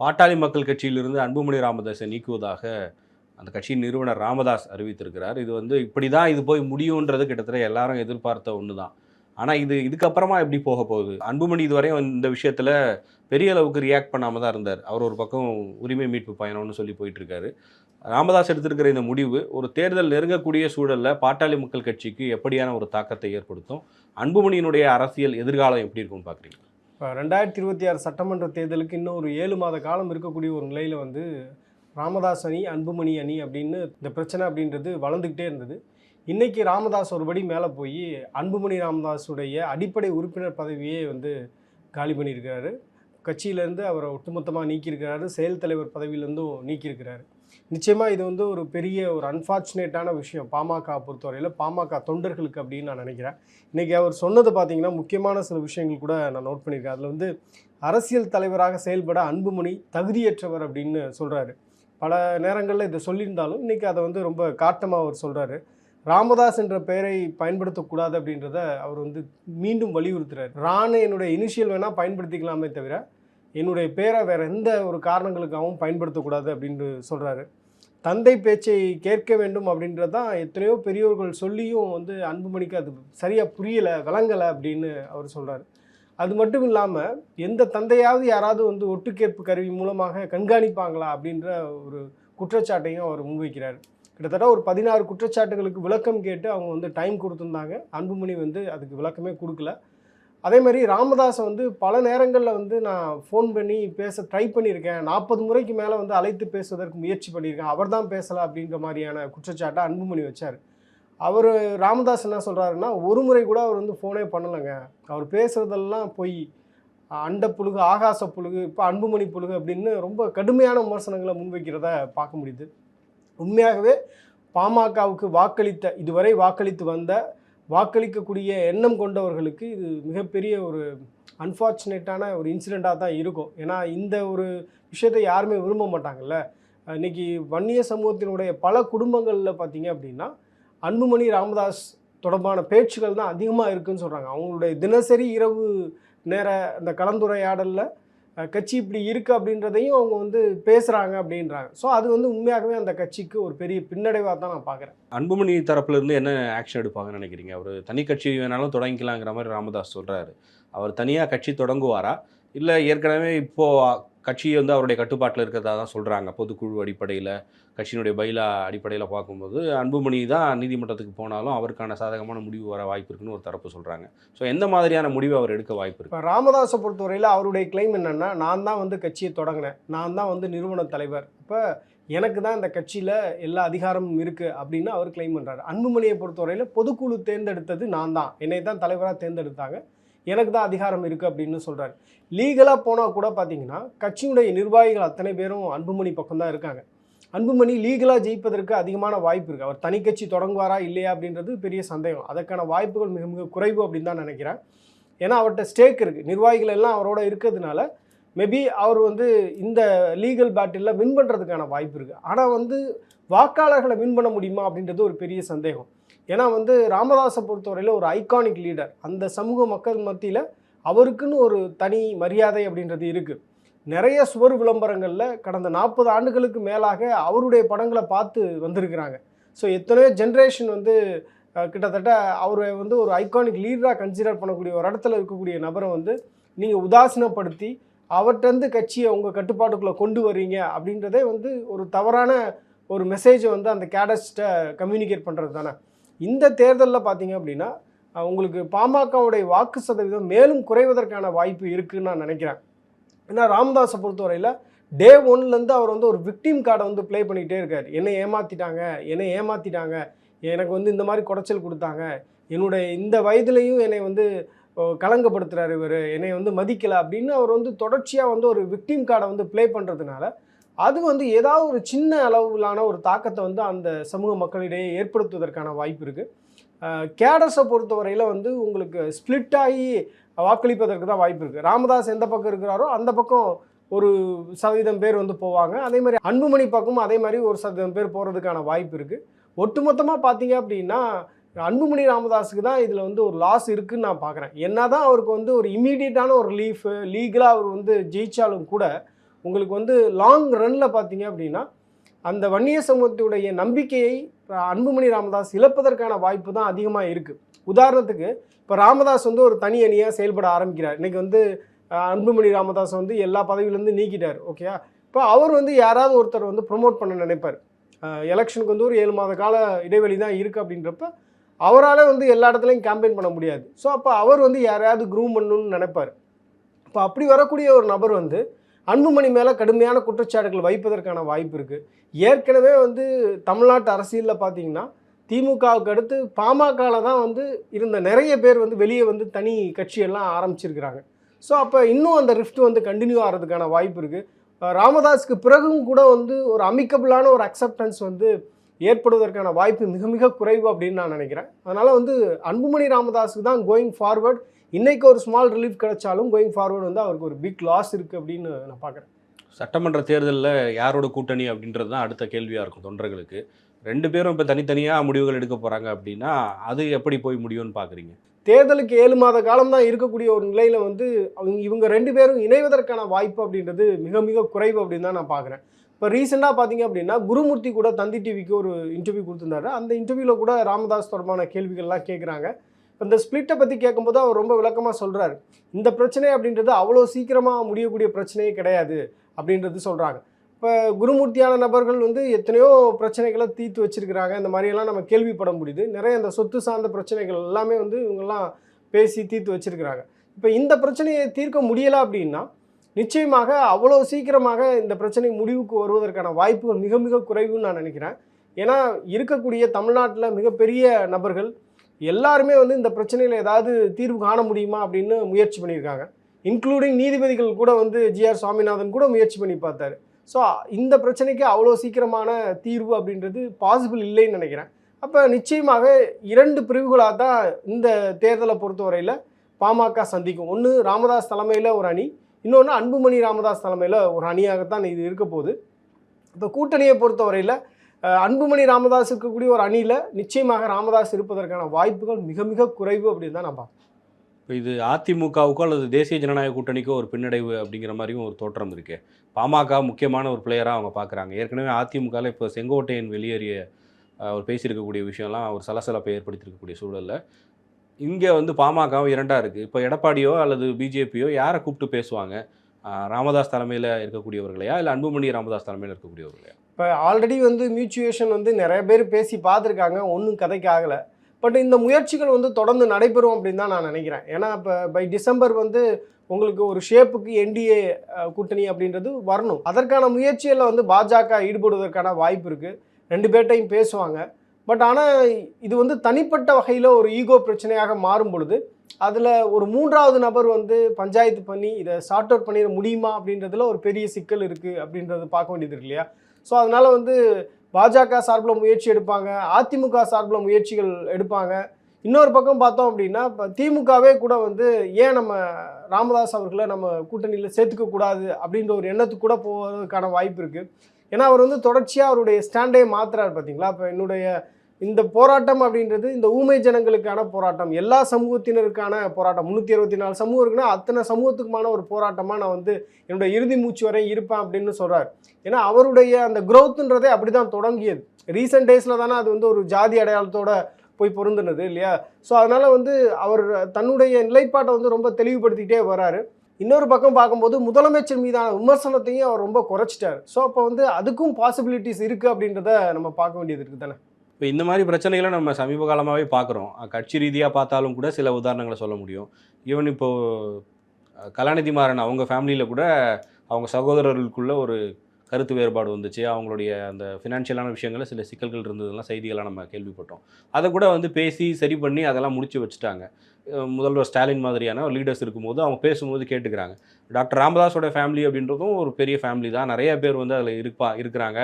பாட்டாளி மக்கள் கட்சியிலிருந்து அன்புமணி ராமதாஸை நீக்குவதாக அந்த கட்சியின் நிறுவனர் ராமதாஸ் அறிவித்திருக்கிறார். இது வந்து இப்படி தான் இது போய் முடியுன்றது கிட்டத்தட்ட எல்லாரும் எதிர்பார்த்த ஒன்று தான் ஆனால் இது இதுக்கப்புறமா எப்படி போக போகுது? அன்புமணி இதுவரையும் இந்த விஷயத்தில் பெரிய அளவுக்கு ரியாக்ட் பண்ணாமல் தான் இருந்தார். அவர் ஒரு பக்கம் உரிமை மீட்பு பயணம்னு சொல்லி போயிட்டுருக்காரு. ராமதாஸ் எடுத்திருக்கிற இந்த முடிவு ஒரு தேர்தல் நெருங்கக்கூடிய சூழலில் பாட்டாளி மக்கள் கட்சிக்கு எப்படியான ஒரு தாக்கத்தை ஏற்படுத்தும்? அன்புமணியினுடைய அரசியல் எதிர்காலம் எப்படி இருக்கும்னு பார்க்குறீங்க இப்போ ரெண்டாயிரத்தி இருபத்தி ஆறு சட்டமன்ற தேர்தலுக்கு இன்னும் ஒரு ஏழு மாத காலம் இருக்கக்கூடிய ஒரு நிலையில் வந்து ராமதாஸ் அணி அன்புமணி அணி அப்படின்னு இந்த பிரச்சனை அப்படின்றது வளர்ந்துக்கிட்டே இருந்தது. இன்றைக்கி ராமதாஸ் ஒருபடி மேலே போய் அன்புமணி ராமதாஸுடைய அடிப்படை உறுப்பினர் பதவியே வந்து காலி பண்ணியிருக்கிறாரு. கட்சியிலேருந்து அவரை ஒட்டுமொத்தமாக நீக்கியிருக்கிறாரு. செயல் தலைவர் பதவியிலேருந்தும் நீக்கியிருக்கிறாரு. நிச்சயமாக இது வந்து ஒரு பெரிய ஒரு அன்ஃபார்ச்சுனேட்டான விஷயம் பாமக பொறுத்தவரையில் பாமக தொண்டர்களுக்கு அப்படின்னு நான் நினைக்கிறேன். இன்றைக்கி அவர் சொன்னது பார்த்தீங்கன்னா முக்கியமான சில விஷயங்கள் கூட நான் நோட் பண்ணியிருக்கேன். அதில் வந்து அரசியல் தலைவராக செயல்பட அன்புமணி தகுதியற்றவர் அப்படின்னு சொல்கிறாரு பல நேரங்களில் இதை சொல்லியிருந்தாலும் இன்றைக்கி அதை வந்து ரொம்ப காட்டமாக அவர் சொல்கிறாரு ராமதாஸ் என்ற பெயரை பயன்படுத்தக்கூடாது அப்படின்றத அவர் வந்து மீண்டும் வலியுறுத்துறாரு. ராணு என்னுடைய இனிஷியல் வேணால் பயன்படுத்திக்கலாமே தவிர என்னுடைய பேரை வேறு எந்த ஒரு காரணங்களுக்காகவும் பயன்படுத்தக்கூடாது அப்படின்னு சொல்கிறாரு தந்தை பேச்சை கேட்க வேண்டும் அப்படின்றது தான் எத்தனையோ பெரியோர்கள் சொல்லியும் வந்து அன்புமணிக்கு அது சரியாக புரியலை விளங்கலை அப்படின்னு அவர் சொல்கிறாரு அது மட்டும் இல்லாமல் எந்த தந்தையாவது யாராவது வந்து ஒட்டுக்கேற்பு கருவி மூலமாக கண்காணிப்பாங்களா அப்படின்ற ஒரு குற்றச்சாட்டையும் அவர் முன்வைக்கிறார். கிட்டத்தட்ட ஒரு பதினாறு குற்றச்சாட்டுகளுக்கு விளக்கம் கேட்டு அவங்க வந்து டைம் கொடுத்துருந்தாங்க. அன்புமணி வந்து அதுக்கு விளக்கமே கொடுக்கல. அதே மாதிரி ராமதாஸை வந்து பல நேரங்களில் வந்து நான் ஃபோன் பண்ணி பேச ட்ரை பண்ணியிருக்கேன். நாற்பது முறைக்கு மேலே வந்து அழைத்து பேசுவதற்கு முயற்சி பண்ணியிருக்கேன். அவர் தான் பேசலை அப்படின்ற மாதிரியான குற்றச்சாட்டை அன்புமணி வச்சார். அவர் ராமதாஸ் என்ன சொல்கிறாருன்னா ஒரு முறை கூட அவர் வந்து ஃபோனே பண்ணலைங்க. அவர் பேசுகிறதெல்லாம் பொய். அண்ட புழுகு ஆகாச புழுகு இப்போ அன்புமணி புழுகு அப்படின்னு ரொம்ப கடுமையான விமர்சனங்களை முன்வைக்கிறத பார்க்க முடியுது. உண்மையாகவே பாமகவுக்கு வாக்களித்த இதுவரை வாக்களித்து வந்த வாக்களிக்கக்கூடிய எண்ணம் கொண்டவர்களுக்கு இது மிகப்பெரிய ஒரு அன்ஃபார்ச்சுனேட்டான ஒரு இன்சிடெண்ட்டாக தான் இருக்கும். ஏன்னா இந்த ஒரு விஷயத்தை யாருமே விரும்ப மாட்டாங்கல்ல. இன்னைக்கு வன்னிய சமூகத்தினுடைய பல குடும்பங்களில் பார்த்தீங்க அப்படின்னா அன்புமணி ராமதாஸ் தொடர்பான பேச்சுகள் தான் அதிகமாக இருக்குன்னு சொல்கிறாங்க அவங்களுடைய தினசரி இரவு நேர அந்த கலந்துரையாடலில் கட்சி இப்படி இருக்குது அப்படின்றதையும் அவங்க வந்து பேசுகிறாங்க அப்படின்றாங்க. ஸோ அது வந்து உண்மையாகவே அந்த கட்சிக்கு ஒரு பெரிய பின்னடைவாக தான் நான் பார்க்குறேன் அன்புமணி தரப்புலேருந்து என்ன ஆக்ஷன் எடுப்பாங்கன்னு நினைக்கிறீங்க? அவர் தனி கட்சி வேணாலும் தொடங்கிக்கலாங்கிற மாதிரி ராமதாஸ் சொல்கிறாரு அவர் தனியாக கட்சி தொடங்குவாரா? இல்லை ஏற்கனவே இப்போது கட்சி வந்து அவருடைய கட்டுப்பாட்டில் இருக்கிறதா தான் சொல்கிறாங்க பொதுக்குழு அடிப்படையில் கட்சியினுடைய பயிலா அடிப்படையில் பார்க்கும்போது அன்புமணி தான் நீதிமன்றத்துக்கு போனாலும் அவருக்கான சாதகமான முடிவு வர வாய்ப்பு இருக்குன்னு ஒரு தரப்பு சொல்கிறாங்க ஸோ எந்த மாதிரியான முடிவு அவர் எடுக்க வாய்ப்பு இருக்கு? இப்போ ராமதாஸை பொறுத்தவரையில் அவருடைய கிளைம் என்னென்னா நான் தான் வந்து கட்சியை தொடங்கினேன். நான் தான் வந்து நிறுவன தலைவர். இப்போ எனக்கு தான் இந்த கட்சியில் எல்லா அதிகாரமும் இருக்குது அப்படின்னு அவர் கிளைம் பண்ணுறாரு அன்புமணியை பொறுத்தவரையில் பொதுக்குழு தேர்ந்தெடுத்தது நான் தான். என்னை தான் தலைவராக தேர்ந்தெடுத்தாங்க. எனக்கு தான் அதிகாரம் இருக்குது அப்படின்னு சொல்கிறாரு லீகலாக போனால் கூட பார்த்தீங்கன்னா கட்சியுடைய நிர்வாகிகள் அத்தனை பேரும் அன்புமணி பக்கம் தான் இருக்காங்க. அன்புமணி லீகலாக ஜெயிப்பதற்கு அதிகமான வாய்ப்பு இருக்குது அவர் தனி கட்சி தொடங்குவாரா இல்லையா அப்படின்றது பெரிய சந்தேகம். அதற்கான வாய்ப்புகள் மிக மிக குறைவு அப்படின்னு தான் நினைக்கிறேன். ஏன்னா அவர்கிட்ட ஸ்டேக் இருக்குது நிர்வாகிகள் எல்லாம் அவரோட இருக்கிறதுனால மேபி அவர் வந்து இந்த லீகல் பேட்டிலில் வின் பண்ணுறதுக்கான வாய்ப்பு இருக்குது ஆனால் வந்து வாக்காளர்களை வின் பண்ண முடியுமா அப்படின்றது ஒரு பெரிய சந்தேகம். ஏன்னா வந்து ராமதாஸை பொறுத்தவரையில் ஒரு ஐகானிக் லீடர் அந்த சமூக மக்கள் மத்தியில் அவருக்குன்னு ஒரு தனி மரியாதை அப்படின்றது இருக்குது நிறைய சுவர் விளம்பரங்களில் கடந்த நாற்பது ஆண்டுகளுக்கு மேலாக அவருடைய படங்களை பார்த்து வந்திருக்கிறாங்க. ஸோ எத்தனையோ ஜென்ரேஷன் வந்து கிட்டத்தட்ட அவரை வந்து ஒரு ஐகானிக் லீடராக கன்சிடர் பண்ணக்கூடிய ஒரு இடத்துல இருக்கக்கூடிய நபரை வந்து நீங்கள் உதாசீனப்படுத்தி அவர்கிட்டருந்து கட்சியை உங்கள் கட்டுப்பாட்டுக்குள்ளே கொண்டு வர்றீங்க அப்படின்றதே வந்து ஒரு தவறான ஒரு மெசேஜை வந்து அந்த கேடஸ்ட்டை கம்யூனிகேட் பண்ணுறது தானே இந்த தேர்தலில் பார்த்தீங்க அப்படின்னா உங்களுக்கு பாமகவுடைய வாக்கு சதவீதம் மேலும் குறைவதற்கான வாய்ப்பு இருக்குன்னு நான் நினைக்கிறேன். ஏன்னா ராமதாஸை பொறுத்தவரையில் டே ஒன்லேருந்து அவர் வந்து ஒரு விக்டிம் கார்டை வந்து ப்ளே பண்ணிகிட்டே இருக்கார். என்னை ஏமாற்றிட்டாங்க என்னை ஏமாற்றிட்டாங்க எனக்கு வந்து இந்த மாதிரி குடைச்சல் கொடுத்தாங்க என்னுடைய இந்த வயதுலேயும் என்னை வந்து கலங்கப்படுத்துகிறார் இவர் என்னை வந்து மதிக்கலை அப்படின்னு அவர் வந்து தொடர்ச்சியாக வந்து ஒரு விக்டிம் கார்டை வந்து ப்ளே பண்ணுறதுனால அது வந்து ஏதாவது ஒரு சின்ன அளவிலான ஒரு தாக்கத்தை வந்து அந்த சமூக மக்களிடையே ஏற்படுத்துவதற்கான வாய்ப்பு இருக்குது கேடர்ஸை பொறுத்தவரையில் வந்து உங்களுக்கு ஸ்ப்ளிட் ஆகி வாக்களிப்பதற்கு தான் வாய்ப்பு இருக்குது ராமதாஸ் எந்த பக்கம் இருக்கிறாரோ அந்த பக்கம் ஒரு சதவீதம் பேர் வந்து போவாங்க. அதே மாதிரி அன்புமணி பக்கமும் அதே மாதிரி ஒரு சதவீதம் பேர் போகிறதுக்கான வாய்ப்பு இருக்குது ஒட்டுமொத்தமாக பார்த்தீங்க அப்படின்னா அன்புமணி ராமதாஸுக்கு தான் இதில் வந்து ஒரு லாஸ் இருக்குன்னு நான் பார்க்குறேன் என்ன தான் அவருக்கு வந்து ஒரு இம்மீடியட்டான ஒரு லீஃபு லீகலாக அவர் வந்து ஜெயித்தாலும் கூட உங்களுக்கு வந்து லாங் ரன்னில் பார்த்தீங்க அப்படின்னா அந்த வன்னிய சமூகத்துடைய நம்பிக்கையை அன்புமணி ராமதாஸ் இழப்பதற்கான வாய்ப்பு தான் அதிகமாக இருக்குது உதாரணத்துக்கு இப்போ ராமதாஸ் வந்து ஒரு தனி அணியாக செயல்பட ஆரம்பிக்கிறார். இன்றைக்கி வந்து அன்புமணி ராமதாஸ் வந்து எல்லா பதவியிலேருந்து நீக்கிட்டார் ஓகேயா இப்போ அவர் வந்து யாராவது ஒருத்தர் வந்து ப்ரொமோட் பண்ண நினைப்பார். எலெக்ஷனுக்கு வந்து ஒரு ஏழு மாத கால இடைவெளி தான் இருக்குது அப்படின்றப்ப அவரால் வந்து எல்லா இடத்துலையும் கேம்பெயின் பண்ண முடியாது. ஸோ அப்போ அவர் வந்து யாரையாவது க்ரூம் பண்ணணும்னு நினைப்பார். இப்போ அப்படி வரக்கூடிய ஒரு நபர் வந்து அன்புமணி மேலே கடுமையான குற்றச்சாட்டுகள் வைப்பதற்கான வாய்ப்பு இருக்குது ஏற்கனவே வந்து தமிழ்நாட்டு அரசியலில் பார்த்தீங்கன்னா திமுகவுக்கு அடுத்து பாமகவில் தான் வந்து இருந்த நிறைய பேர் வந்து வெளியே வந்து தனி கட்சியெல்லாம் ஆரம்பிச்சிருக்கிறாங்க. ஸோ அப்போ இன்னும் அந்த ரிஃப்ட் வந்து கண்டினியூ ஆகிறதுக்கான வாய்ப்பு இருக்குது ராமதாஸ்க்கு பிறகும் கூட வந்து ஒரு அமிக்கபிளான ஒரு அக்செப்டன்ஸ் வந்து ஏற்படுவதற்கான வாய்ப்பு மிக மிக குறைவு அப்படின்னு நான் நினைக்கிறேன். அதனால் வந்து அன்புமணி ராமதாஸுக்கு தான் கோயிங் ஃபார்வர்ட் இன்னைக்கு ஒரு ஸ்மால் ரிலீஃப் கிடைச்சாலும் கோயிங் ஃபார்வர்ட் வந்து அவருக்கு ஒரு பிக் லாஸ் இருக்குது அப்படின்னு நான் பார்க்குறேன். சட்டமன்ற தேர்தலில் யாரோட கூட்டணி அப்படின்றது தான் அடுத்த கேள்வியாக இருக்கும் தொண்டர்களுக்கு. ரெண்டு பேரும் இப்போ தனித்தனியாக முடிவுகள் எடுக்க போகிறாங்க அப்படின்னா அது எப்படி போய் முடியும்னு பார்க்குறீங்க தேர்தலுக்கு ஏழு மாத காலம் தான் இருக்கக்கூடிய ஒரு நிலையில் வந்து அவங்க இவங்க ரெண்டு பேரும் இணைவதற்கான வாய்ப்பு அப்படின்றது மிக மிக குறைவு அப்படின்னு தான் நான் பார்க்குறேன் இப்போ ரீசெண்டாக பார்த்தீங்க அப்படின்னா குருமூர்த்தி கூட தந்தி டிவிக்கு ஒரு இன்டர்வியூ கொடுத்துருந்தாரு. அந்த இன்டர்வியூவில் கூட ராமதாஸ் தொடர்பான கேள்விகள்லாம் கேட்குறாங்க இப்போ இந்த ஸ்பிளிட்டை பற்றி கேட்கும்போது அவர் ரொம்ப விளக்கமாக சொல்கிறாரு இந்த பிரச்சனை அப்படின்றது அவ்வளோ சீக்கிரமாக முடியக்கூடிய பிரச்சனையே கிடையாது அப்படின்றது சொல்கிறாங்க இப்போ குருமூர்த்தியான நபர்கள் வந்து எத்தனையோ பிரச்சனைகளை தீர்த்து வச்சிருக்கிறாங்க. இந்த மாதிரியெல்லாம் நம்ம கேள்விப்பட முடியுது. நிறைய இந்த சொத்து சார்ந்த பிரச்சனைகள் எல்லாமே வந்து இவங்கெல்லாம் பேசி தீர்த்து வச்சிருக்கிறாங்க. இப்போ இந்த பிரச்சனையை தீர்க்க முடியலை அப்படின்னா நிச்சயமாக அவ்வளோ சீக்கிரமாக இந்த பிரச்சனை முடிவுக்கு வருவதற்கான வாய்ப்புகள் மிக மிக குறைவுன்னு நான் நினைக்கிறேன். ஏன்னா இருக்கக்கூடிய தமிழ்நாட்டில் மிகப்பெரிய நபர்கள் எல்லாருமே வந்து இந்த பிரச்சனையில் ஏதாவது தீர்வு காண முடியுமா அப்படின்னு முயற்சி பண்ணியிருக்காங்க. இன்க்ளூடிங் நீதிபதிகள் கூட வந்து ஜிஆர் சுவாமிநாதன் கூட முயற்சி பண்ணி பார்த்தாரு. ஸோ இந்த பிரச்சனைக்கு அவ்வளோ சீக்கிரமான தீர்வு அப்படின்றது பாசிபிள் இல்லைன்னு நினைக்கிறேன். அப்போ நிச்சயமாக இரண்டு பிரிவுகளாக தான் இந்த தேர்தலை பொறுத்தவரையில் பாமக சந்திக்கும். ஒன்று ராமதாஸ் தலைமையில் ஒரு அணி இன்னொன்று அன்புமணி ராமதாஸ் தலைமையில் ஒரு அணியாகத்தான் இது இருக்க போகுது. இப்போ கூட்டணியை பொறுத்தவரையில் அன்புமணி ராமதாஸ் இருக்கக்கூடிய ஒரு அணியில் நிச்சயமாக ராமதாஸ் இருப்பதற்கான வாய்ப்புகள் மிக மிக குறைவு அப்படின்னு தான் நான் பார்க்குறேன் இப்போ இது அதிமுகவுக்கோ அல்லது தேசிய ஜனநாயக கூட்டணிக்கோ ஒரு பின்னடைவு அப்படிங்கிற மாதிரியும் ஒரு தோற்றம் இருக்கு. பாமக முக்கியமான ஒரு பிளேயராக அவங்க பார்க்குறாங்க. ஏற்கனவே அதிமுகவில் இப்போ செங்கோட்டையன் வெளியேறிய அவர் பேசியிருக்கக்கூடிய விஷயம்லாம் ஒரு சலசலப்பை ஏற்படுத்தியிருக்கக்கூடிய சூழலில் இங்கே வந்து பாமகவும் இரண்டாக இருக்குது இப்போ எடப்பாடியோ அல்லது பிஜேபியோ யாரை கூப்பிட்டு பேசுவாங்க? ராமதாஸ் தலைமையில் இருக்கக்கூடியவர்களையா? இல்லை அன்புமணி ராமதாஸ் தலைமையில் இருக்கக்கூடியவர்களையா? இப்போ ஆல்ரெடி வந்து மியூச்சுவேஷன் வந்து நிறைய பேர் பேசி பார்த்துருக்காங்க. ஒன்றும் கதைக்கு ஆகலை பட் இந்த முயற்சிகள் வந்து தொடர்ந்து நடைபெறும் அப்படின்னு தான் நான் நினைக்கிறேன். ஏன்னா இப்போ பை டிசம்பர் வந்து உங்களுக்கு ஒரு ஷேப்புக்கு என்டிஏ கூட்டணி அப்படின்றது வரணும். அதற்கான முயற்சியில் வந்து பாஜக ஈடுபடுவதற்கான வாய்ப்பு இருக்குது ரெண்டு பேர்ட்டையும் பேசுவாங்க. பட் ஆனால் இது வந்து தனிப்பட்ட வகையில் ஒரு ஈகோ பிரச்சனையாக மாறும் பொழுது அதில் ஒரு மூன்றாவது நபர் வந்து பஞ்சாயத்து பண்ணி இதை சார்ட் அவுட் பண்ணிட முடியுமா அப்படின்றதுல ஒரு பெரிய சிக்கல் இருக்குது அப்படின்றது பார்க்க வேண்டியது இல்லையா? ஸோ அதனால் வந்து பாஜக சார்பில் முயற்சி எடுப்பாங்க அதிமுக சார்பில் முயற்சிகள் எடுப்பாங்க. இன்னொரு பக்கம் பார்த்தோம் அப்படின்னா இப்போ திமுகவே கூட வந்து ஏன் நம்ம ராமதாஸ் அவர்களை நம்ம கூட்டணியில் சேர்த்துக்க கூடாது அப்படின்ற ஒரு எண்ணத்துக்கு கூட போவதற்கான வாய்ப்பு இருக்குது ஏன்னா அவர் வந்து தொடர்ச்சியாக அவருடைய ஸ்டாண்டே மாத்துறாரு பார்த்தீங்களா இப்போ என்னுடைய இந்த போராட்டம் அப்படின்றது இந்த ஊமை ஜனங்களுக்கான போராட்டம். எல்லா சமூகத்தினருக்கான போராட்டம். முந்நூற்றி அறுபத்தி நாலு சமூகம் இருக்குன்னா அத்தனை சமூகத்துக்குமான ஒரு போராட்டமாக நான் வந்து என்னுடைய இறுதி மூச்சு வரை இருப்பேன் அப்படின்னு சொல்கிறார் ஏன்னா அவருடைய அந்த க்ரோத்துன்றதே அப்படி தான் தொடங்கியது. ரீசெண்ட் டேஸில் தானே அது வந்து ஒரு ஜாதி அடையாளத்தோட போய் பொருந்தினது இல்லையா? ஸோ அதனால் வந்து அவர் தன்னுடைய நிலைப்பாட்டை வந்து ரொம்ப தெளிவுபடுத்திக்கிட்டே வராரு. இன்னொரு பக்கம் பார்க்கும்போது முதலமைச்சர் மீதான விமர்சனத்தையும் அவர் ரொம்ப குறைச்சிட்டார். ஸோ அப்போ வந்து அதுக்கும் பாசிபிலிட்டிஸ் இருக்குது அப்படின்றத நம்ம பார்க்க வேண்டியது இருக்குது தானே இப்போ இந்த மாதிரி பிரச்சனைகளை நம்ம சமீப காலமாகவே பார்க்குறோம். கட்சி ரீதியாக பார்த்தாலும் கூட சில உதாரணங்களை சொல்ல முடியும். ஈவன் இப்போது கலாநிதி மாறன் அவங்க ஃபேமிலியில் கூட அவங்க சகோதரர்களுக்குள்ள ஒரு கருத்து வேறுபாடு வந்துச்சு. அவங்களுடைய அந்த ஃபினான்ஷியலான விஷயங்களில் சில சிக்கல்கள் இருந்ததெல்லாம் செய்திகளாக நம்ம கேள்விப்பட்டோம். அதை கூட வந்து பேசி சரி பண்ணி அதெல்லாம் முடிச்சு வச்சுட்டாங்க. முதல்வர் ஸ்டாலின் மாதிரியான லீடர்ஸ் இருக்கும்போது அவங்க பேசும்போது கேட்டுக்கிறாங்க. டாக்டர் ராமதாஸோட ஃபேமிலி அப்படின்றதும் ஒரு பெரிய ஃபேமிலி தான். நிறைய பேர் வந்து அதில் இருப்பா இருக்கிறாங்க.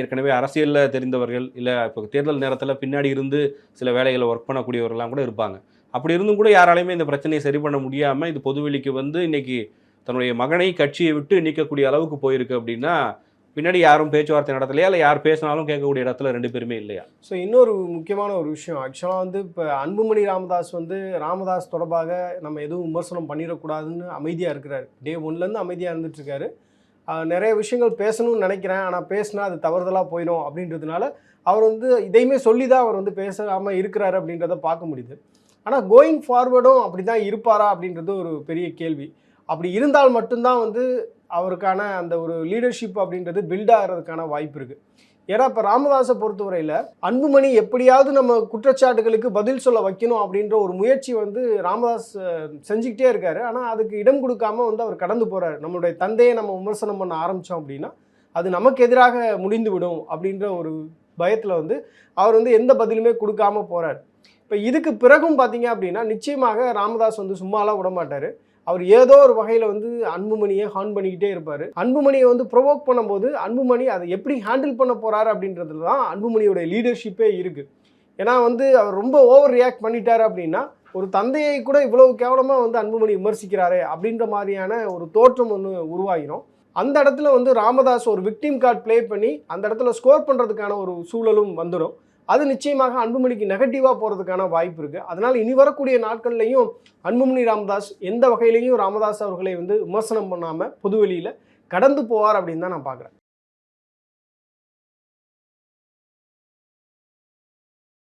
ஏற்கனவே அரசியலில் தெரிந்தவர்கள் இல்லை இப்போ தேர்தல் நேரத்தில் பின்னாடி இருந்து சில வேலைகளை ஒர்க் பண்ணக்கூடியவர்கள்லாம் கூட இருப்பாங்க. அப்படி இருந்தும் கூட யாராலையுமே இந்த பிரச்சனையை சரி பண்ண முடியாமல் இது பொதுவெளிக்கு வந்து இன்றைக்கி தன்னுடைய மகனை கட்சியை விட்டு நீக்கக்கூடிய அளவுக்கு போயிருக்கு அப்படின்னா பின்னாடி யாரும் பேச்சுவார்த்தை நடத்தலையா? இல்லை யார் பேசினாலும் கேட்கக்கூடிய இடத்துல ரெண்டு பேருமே இல்லையா? ஸோ இன்னொரு முக்கியமான ஒரு விஷயம். ஆக்சுவலாக வந்து இப்போ அன்புமணி ராமதாஸ் வந்து ராமதாஸ் தொடர்பாக நம்ம எதுவும் விமர்சனம் பண்ணிடக்கூடாதுன்னு அமைதியாக இருக்கிறார். டே ஒன்லேருந்து அமைதியாக இருந்துட்டுருக்காரு நிறைய விஷயங்கள் பேசணும்னு நினைக்கிறேன். ஆனால் பேசினா அது தவறுதலாக போயிடும் அப்படின்றதுனால அவர் வந்து இதையுமே சொல்லி தான் அவர் வந்து பேசாமல் இருக்கிறாரு அப்படின்றத பார்க்க முடியுது. ஆனால் கோயிங் ஃபார்வர்டும் அப்படி தான் இருப்பாரா அப்படின்றது ஒரு பெரிய கேள்வி. அப்படி இருந்தால் மட்டும்தான் வந்து அவருக்கான அந்த ஒரு லீடர்ஷிப் அப்படின்றது பில்ட் ஆகிறதுக்கான வாய்ப்பு இருக்குது ஏன்னா இப்போ ராமதாஸை பொறுத்தவரையில் அன்புமணி எப்படியாவது நம்ம குற்றச்சாட்டுகளுக்கு பதில் சொல்ல வைக்கணும் அப்படின்ற ஒரு முயற்சி வந்து ராமதாஸ் செஞ்சுக்கிட்டே இருக்காரு. ஆனால் அதுக்கு இடம் கொடுக்காம வந்து அவர் கடந்து போகிறார் நம்மளுடைய தந்தையை நம்ம விமர்சனம் பண்ண ஆரம்பித்தோம் அப்படின்னா அது நமக்கு எதிராக முடிந்து விடும் அப்படின்ற ஒரு பயத்தில் வந்து அவர் வந்து எந்த பதிலுமே கொடுக்காம போகிறார் இப்போ இதுக்கு பிறகும் பார்த்தீங்க அப்படின்னா நிச்சயமாக ராமதாஸ் வந்து சும்மாலாம் விடமாட்டார். அவர் ஏதோ ஒரு வகையில் வந்து அன்புமணியை ஹார்ன் பண்ணிக்கிட்டே இருப்பார். அன்புமணியை வந்து ப்ரொவோக் பண்ணும்போது அன்புமணி அதை எப்படி ஹேண்டில் பண்ண போகிறாரு அப்படின்றதுல தான் அன்புமணியோட லீடர்ஷிப்பே இருக்குது ஏன்னா வந்து அவர் ரொம்ப ஓவர் ரியாக்ட் பண்ணிட்டார் அப்படின்னா ஒரு தந்தையை கூட இவ்வளவு கேவலமாக வந்து அன்புமணி விமர்சிக்கிறாரே அப்படின்ற மாதிரியான ஒரு தோற்றம் ஒன்று உருவாகிடும் அந்த இடத்துல வந்து ராமதாஸ் ஒரு விக்டிம் கார்டு ப்ளே பண்ணி அந்த இடத்துல ஸ்கோர் பண்ணுறதுக்கான ஒரு சூழலும் வந்துடும் அது நிச்சயமாக அன்புமணிக்கு நெகட்டிவாக போகிறதுக்கான வாய்ப்பு இருக்குது அதனால் இனி வரக்கூடிய நாட்கள்லையும் அன்புமணி ராமதாஸ் எந்த வகையிலையும் ராமதாஸ் அவர்களை வந்து விமர்சனம் பண்ணாமல் பொதுவெளியில் கடந்து போவார் அப்படின்னு தான் நான் பார்க்குறேன்